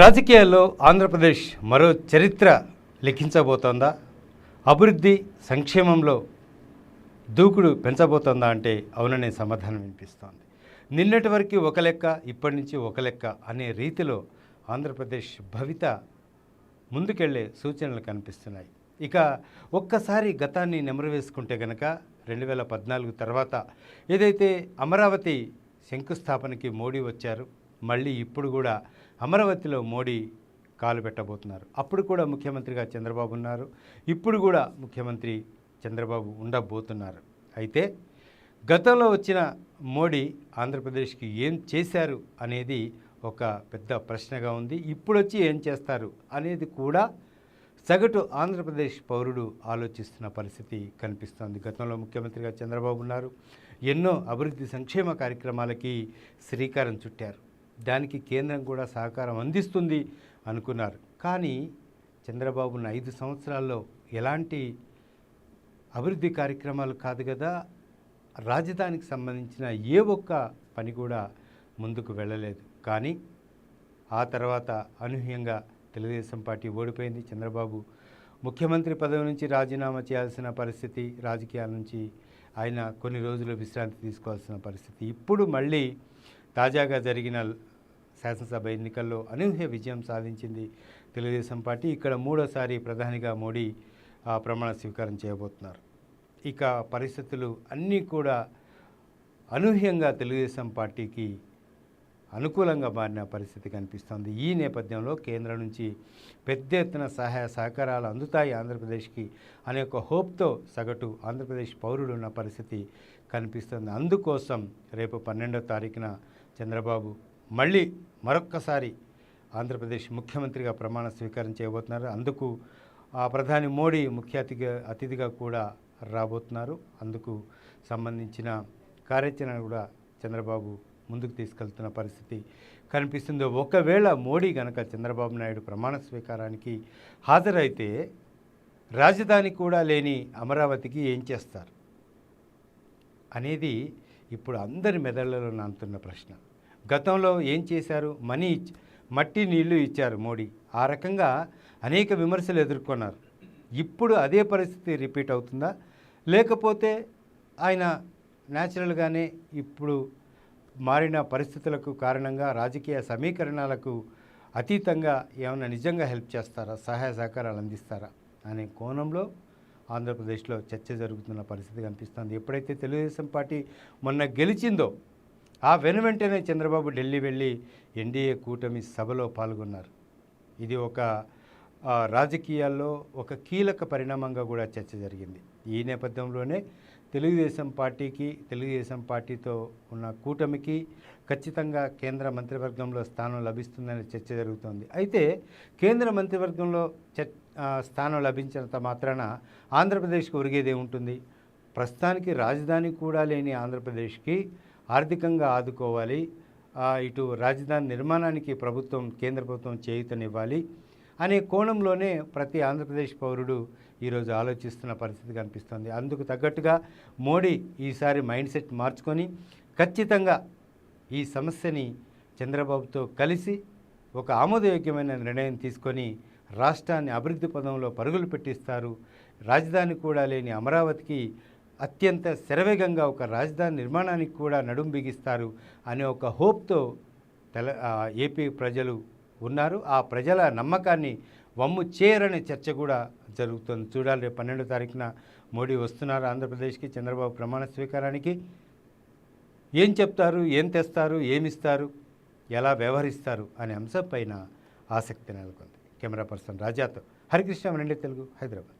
రాజకీయాల్లో ఆంధ్రప్రదేశ్ మరో చరిత్ర లిఖించబోతోందా అభివృద్ధి సంక్షేమంలో దూకుడు పెంచబోతోందా అంటే అవుననే సమాధానం వినిపిస్తోంది. నిన్నటి వరకు ఒక లెక్క ఇప్పటి నుంచి ఒక లెక్క అనే రీతిలో ఆంధ్రప్రదేశ్ భవిత ముందుకెళ్ళే సూచనలు కనిపిస్తున్నాయి. ఇక ఒక్కసారి గతాన్ని నెమరు వేసుకుంటే గనక రెండు వేల పద్నాలుగు తర్వాత ఏదైతే అమరావతి శంకుస్థాపనకి మోడీ వచ్చారు మళ్ళీ ఇప్పుడు కూడా అమరావతిలో మోడీ కాలు పెట్టబోతున్నారు. అప్పుడు కూడా ముఖ్యమంత్రిగా చంద్రబాబు ఉన్నారు. ఇప్పుడు కూడా ముఖ్యమంత్రి చంద్రబాబు ఉండబోతున్నారు. అయితే గతంలో వచ్చిన మోడీ ఆంధ్రప్రదేశ్కి ఏం చేశారు అనేది ఒక పెద్ద ప్రశ్నగా ఉంది. ఇప్పుడు వచ్చి ఏం చేస్తారు అనేది కూడా సగటు ఆంధ్రప్రదేశ్ పౌరుడు ఆలోచిస్తున్న పరిస్థితి కనిపిస్తోంది. గతంలో ముఖ్యమంత్రిగా చంద్రబాబు ఉన్నారు. ఎన్నో అభివృద్ధి సంక్షేమ కార్యక్రమాలకి శ్రీకారం చుట్టారు. దానికి కేంద్రం కూడా సహకారం అందిస్తుంది అనుకున్నారు. కానీ చంద్రబాబు ఐదు సంవత్సరాల్లో ఎలాంటి అభివృద్ధి కార్యక్రమాలు కాదు కదా రాజధానికి సంబంధించిన ఏ ఒక్క పని కూడా ముందుకు వెళ్ళలేదు. కానీ ఆ తర్వాత అనూహ్యంగా తెలుగుదేశం పార్టీ ఓడిపోయింది. చంద్రబాబు ముఖ్యమంత్రి పదవి నుంచి రాజీనామా చేయాల్సిన పరిస్థితి రాజకీయాల నుంచి ఆయన కొన్ని రోజులు విశ్రాంతి తీసుకోవాల్సిన పరిస్థితి. ఇప్పుడు మళ్ళీ తాజాగా జరిగిన శాసనసభ ఎన్నికల్లో అనూహ్య విజయం సాధించింది తెలుగుదేశం పార్టీ. ఇక్కడ మూడోసారి ప్రధానిగా మోడీ ఆ, ప్రమాణ స్వీకారం చేయబోతున్నారు. ఇక పరిస్థితులు అన్నీ కూడా అనూహ్యంగా తెలుగుదేశం పార్టీకి అనుకూలంగా మారిన పరిస్థితి కనిపిస్తోంది. ఈ నేపథ్యంలో కేంద్రం నుంచి పెద్ద ఎత్తున సహాయ సహకారాలు అందుతాయి ఆంధ్రప్రదేశ్కి. అనే ఒక హోప్తో సగటు ఆంధ్రప్రదేశ్ పౌరుడు ఉన్న పరిస్థితి కనిపిస్తుంది. అందుకోసం రేపు పన్నెండో తారీఖున చంద్రబాబు మళ్ళీ మరొక్కసారి ఆంధ్రప్రదేశ్ ముఖ్యమంత్రిగా ప్రమాణ స్వీకారం చేయబోతున్నారు. అందుకు ఆ ప్రధాని మోడీ ముఖ్య అతిథిగా అతిథిగా కూడా రాబోతున్నారు. అందుకు సంబంధించిన కార్యాచరణ కూడా చంద్రబాబు ముందుకు తీసుకెళ్తున్న పరిస్థితి కనిపిస్తుంది. ఒకవేళ మోడీ గనక చంద్రబాబు నాయుడు ప్రమాణ స్వీకారానికి హాజరైతే రాజధాని కూడా లేని అమరావతికి ఏం చేస్తారు? అనేది ఇప్పుడు అందరి మెదళ్ళలో నానుతున్న ప్రశ్న. గతంలో ఏం చేశారు? మనీ మట్టి నీళ్ళు ఇచ్చారు మోడీ. ఆ రకంగా అనేక విమర్శలు ఎదుర్కొన్నారు. ఇప్పుడు అదే పరిస్థితి రిపీట్ అవుతుందా? లేకపోతే ఆయన న్యాచురల్గానే ఇప్పుడు మారిన పరిస్థితులకు కారణంగా రాజకీయ సమీకరణాలకు అతీతంగా ఏమైనా నిజంగా హెల్ప్ చేస్తారా? సహాయ సహకారాలు అందిస్తారా? అనే కోణంలో ఆంధ్రప్రదేశ్లో చర్చ జరుగుతున్న పరిస్థితి కనిపిస్తుంది. ఎప్పుడైతే తెలుగుదేశం పార్టీ మొన్న గెలిచిందో ఆ వెను వెంటనే చంద్రబాబు ఢిల్లీ వెళ్ళి ఎన్డీఏ కూటమి సభలో పాల్గొన్నారు. ఇది ఒక రాజకీయాల్లో ఒక కీలక పరిణామంగా కూడా చర్చ జరిగింది. ఈ నేపథ్యంలోనే తెలుగుదేశం పార్టీకి తెలుగుదేశం పార్టీతో ఉన్న కూటమికి ఖచ్చితంగా కేంద్ర మంత్రివర్గంలో స్థానం లభిస్తుందనే చర్చ జరుగుతోంది. అయితే కేంద్ర మంత్రివర్గంలో స్థానం లభించినంత మాత్రాన ఆంధ్రప్రదేశ్కి ఒరిగేదే ఉంటుంది ప్రస్తుతానికి రాజధాని కూడా లేని ఆంధ్రప్రదేశ్కి ఆర్థికంగా ఆదుకోవాలి. ఇటు రాజధాని నిర్మాణానికి ప్రభుత్వం కేంద్ర ప్రభుత్వం చేయూతనివ్వాలి అనే కోణంలోనే ప్రతి ఆంధ్రప్రదేశ్ పౌరుడు ఈరోజు ఆలోచిస్తున్న పరిస్థితి కనిపిస్తుంది. అందుకు తగ్గట్టుగా మోడీ ఈసారి మైండ్ సెట్ మార్చుకొని ఖచ్చితంగా ఈ సమస్యని చంద్రబాబుతో కలిసి ఒక ఆమోదయోగ్యమైన నిర్ణయం తీసుకొని రాష్ట్రాన్ని అభివృద్ధి పదంలో పరుగులు పెట్టిస్తారు. రాజధాని కూడా లేని అమరావతికి అత్యంత శరవేగంగా ఒక రాజధాని నిర్మాణానికి కూడా నడుం బిగిస్తారు అనే ఒక హోప్తో తెల ఏపీ ప్రజలు ఉన్నారు. ఆ ప్రజల నమ్మకాన్ని వమ్ము చేయరనే చర్చ కూడా జరుగుతుంది. చూడాలి రేపు పన్నెండో తారీఖున మోడీ వస్తున్నారు ఆంధ్రప్రదేశ్కి చంద్రబాబు ప్రమాణ స్వీకారానికి. ఏం చెప్తారు ఏం తెస్తారు ఏమిస్తారు ఎలా వ్యవహరిస్తారు అనే అంశంపైన ఆసక్తి నెలకొంది. కెమెరా పర్సన్ రాజాతో హరికృష్ణ రెండే తెలుగు హైదరాబాద్.